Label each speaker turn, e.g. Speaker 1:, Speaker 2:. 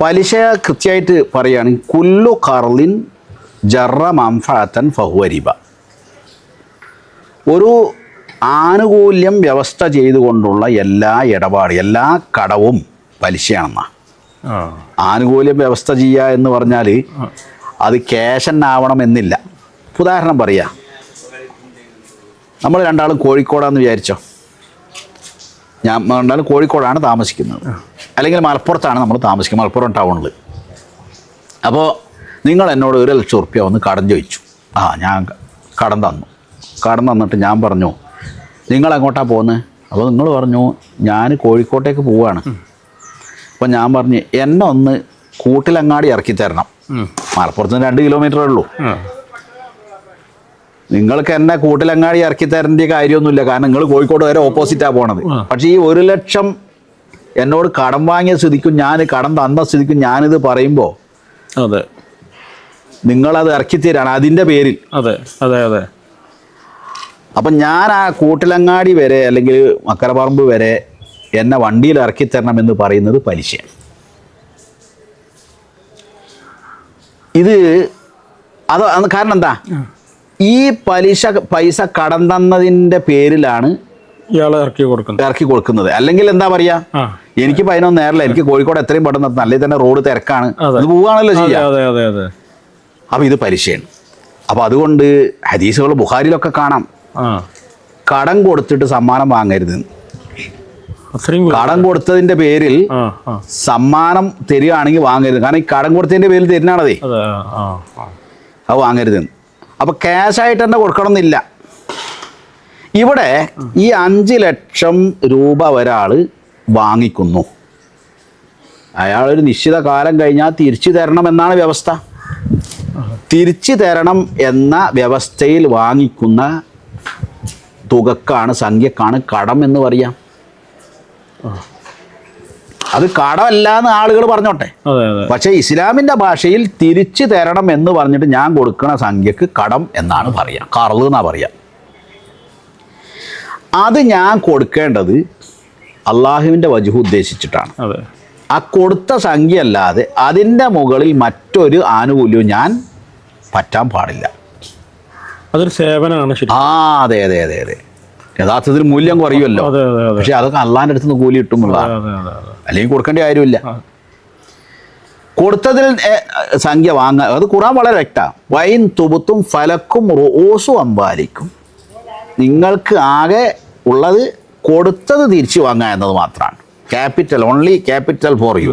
Speaker 1: പലിശ കൃത്യമായിട്ട് പറയുകയാണെങ്കിൽ കുല്ലു കർലിൻ ജറ മംഫാത്തൻ ഫഹുവരിബ ഒരു ആനുകൂല്യം വ്യവസ്ഥ ചെയ്തുകൊണ്ടുള്ള എല്ലാ ഇടപാട് എല്ലാ കടവും പലിശയാണെന്നാണ് ആനുകൂല്യം വ്യവസ്ഥ ചെയ്യുക എന്ന് പറഞ്ഞാൽ അത് ക്യാഷ് ആവണം എന്നില്ല ഉദാഹരണം പറയാ നമ്മൾ രണ്ടാളും കോഴിക്കോടാന്ന് വിചാരിച്ചോ? ഞാൻ കണ്ടാൽ കോഴിക്കോടാണ് താമസിക്കുന്നത്. അല്ലെങ്കിൽ മലപ്പുറത്താണ് നമ്മൾ താമസിക്കുന്നത്. മലപ്പുറം ടൗണിൽ അപ്പോൾ നിങ്ങൾ എന്നോട് ഒരു ലക്ഷം ഉറുപ്പ്യ വന്ന് കടം ചോദിച്ചു. ആ ഞാൻ കടം തന്നു. കടം തന്നിട്ട് ഞാൻ പറഞ്ഞു നിങ്ങൾ എങ്ങോട്ടാണ് പോകുന്നത് അപ്പോൾ നിങ്ങൾ പറഞ്ഞു ഞാൻ കോഴിക്കോട്ടേക്ക് പോവുകയാണ്. അപ്പോൾ ഞാൻ പറഞ്ഞു എന്നെ ഒന്ന് കൂട്ടിലങ്ങാടി ഇറക്കി തരണം. മലപ്പുറത്ത് നിന്ന് രണ്ട് കിലോമീറ്ററേ ഉള്ളൂ. നിങ്ങൾക്ക് എന്നെ കൂട്ടിലങ്ങാടി ഇറക്കി തരേണ്ട കാര്യമൊന്നുമില്ല. കാരണം നിങ്ങൾ കോഴിക്കോട് വരെ ഓപ്പോസിറ്റാ പോണത്. പക്ഷെ ഈ ഒരു ലക്ഷം എന്നോട് കടം വാങ്ങിയ സ്ഥിതിക്കും ഞാൻ കടം തന്ന സ്ഥിതിക്കും ഞാനിത് പറയുമ്പോൾ
Speaker 2: അതെ.
Speaker 1: നിങ്ങളത് ഇറക്കി തരാണ് അതിന്റെ പേരിൽ.
Speaker 2: അതെ അതെ അതെ.
Speaker 1: അപ്പം ഞാൻ ആ കൂട്ടിലങ്ങാടി വരെ അല്ലെങ്കിൽ മക്കരപ്പറമ്പ് വരെ എന്നെ വണ്ടിയിൽ ഇറക്കി തരണം എന്ന് പറയുന്നത് പലിശ ഇത് അത് കാരണം എന്താ? ഈ പലിശ പൈസ കടം തന്നതിന്റെ പേരിലാണ്
Speaker 2: ഇയാളെ ഇറക്കി കൊടുക്കുന്നത്.
Speaker 1: ഇറക്കി കൊടുക്കുന്നത്. അല്ലെങ്കിൽ എന്താ പറയാ? എനിക്ക് പതിനൊന്ന് നേരല്ല? എനിക്ക് കോഴിക്കോട് എത്രയും പെട്ടെന്ന് നടത്തുന്നത് അല്ലെങ്കിൽ തന്നെ റോഡ് തിരക്കാണ്.
Speaker 2: അത്.
Speaker 1: ഇത്
Speaker 2: അപ്പൊ
Speaker 1: ചെയ്യുക അപ്പോൾ ഇത് പലിശയാണ്. അപ്പൊ അതുകൊണ്ട് ഹദീസുകൾ ബുഹാരിലൊക്കെ കാണാം. കടം കൊടുത്തിട്ട് സമ്മാനം വാങ്ങരുത്. കടം കൊടുത്തതിന്റെ പേരിൽ സമ്മാനം തരികയാണെങ്കിൽ വാങ്ങരുത്. കാരണം ഈ കടം കൊടുത്തതിന്റെ പേരിൽ തരുന്നതാണതേ.
Speaker 2: അത്
Speaker 1: വാങ്ങരുത്. അപ്പോൾ ക്യാഷായിട്ട് തന്നെ കൊടുക്കണം എന്നില്ല ഇവിടെ ഈ അഞ്ച് ലക്ഷം രൂപ ഒരാൾ വാങ്ങിക്കുന്നു. ഒരു നിശ്ചിത കാലം കഴിഞ്ഞാൽ തിരിച്ചു തരണം എന്നാണ് വ്യവസ്ഥ. തിരിച്ചു തരണം എന്ന വ്യവസ്ഥയിൽ വാങ്ങിക്കുന്ന തുകക്കാണ് സംഖ്യക്കാണ് കടം എന്ന് പറയാം. അത് കടമല്ല എന്ന് ആളുകൾ പറഞ്ഞോട്ടെ. പക്ഷേ ഇസ്ലാമിന്റെ ഭാഷയിൽ തിരിച്ചു തരണം എന്ന് പറഞ്ഞിട്ട് ഞാൻ കൊടുക്കുന്ന സംഖ്യക്ക് കടം എന്നാണ് പറയാം. കറുത് എന്നാ പറയാം. അത് ഞാൻ കൊടുക്കേണ്ടത് അള്ളാഹുവിന്റെ വജുഹ് ഉദ്ദേശിച്ചിട്ടാണ്. ആ കൊടുത്ത സംഖ്യ അല്ലാതെ അതിന്റെ മുകളിൽ മറ്റൊരു ആനുകൂല്യം ഞാൻ പറ്റാൻ പാടില്ല.
Speaker 2: അതൊരു സേവനമാണ്
Speaker 1: ആ അതെ അതെ അതെ അതെ. യഥാർത്ഥത്തിൽ മൂല്യം കുറയുമല്ലോ. പക്ഷെ അതൊക്കെ അള്ളാന്റെ അടുത്ത് നിന്ന് കൂലി
Speaker 2: അതെ
Speaker 1: അല്ലെങ്കിൽ കൊടുക്കേണ്ട കാര്യമില്ല. കൊടുത്തതിൽ സംഖ്യ വാങ്ങ അത് ഖുറാൻ വളരെ വ്യക്തമാണ്. വൈൻ തുബുത്തും ഫലക്കും റോസും അമ്പാലിക്കും നിങ്ങൾക്ക് ആകെ ഉള്ളത് കൊടുത്തത് തിരിച്ചു വാങ്ങുക എന്നത് മാത്രമാണ്. Capital only capital for you